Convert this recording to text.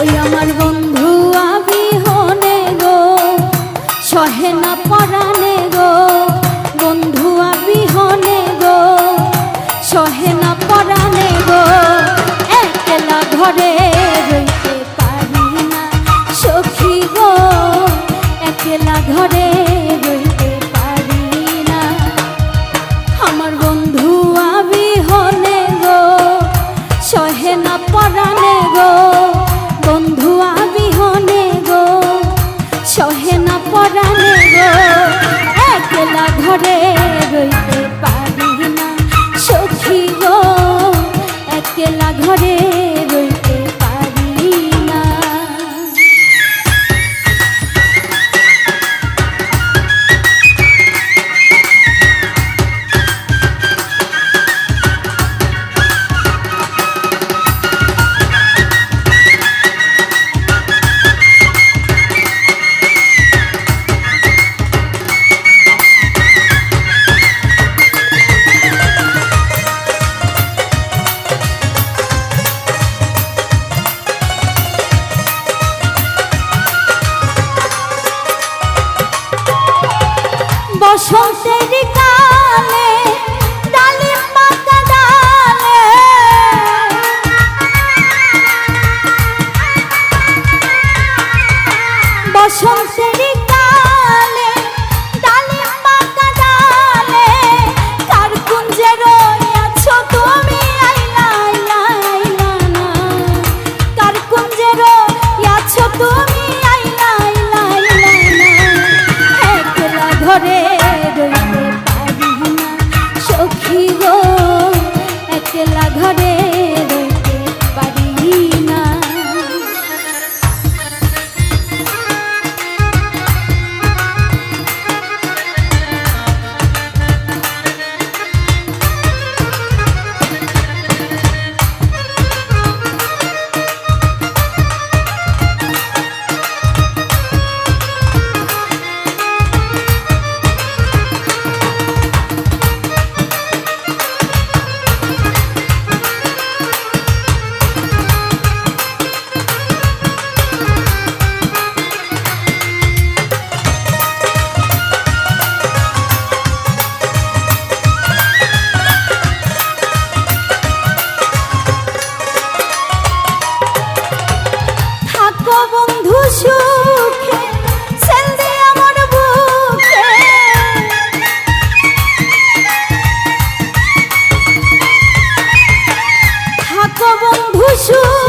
ওই আমার বন্ধু আবি হনে গো, সহে না পরানে গো, বন্ধু আবি হনে গো, সহে না should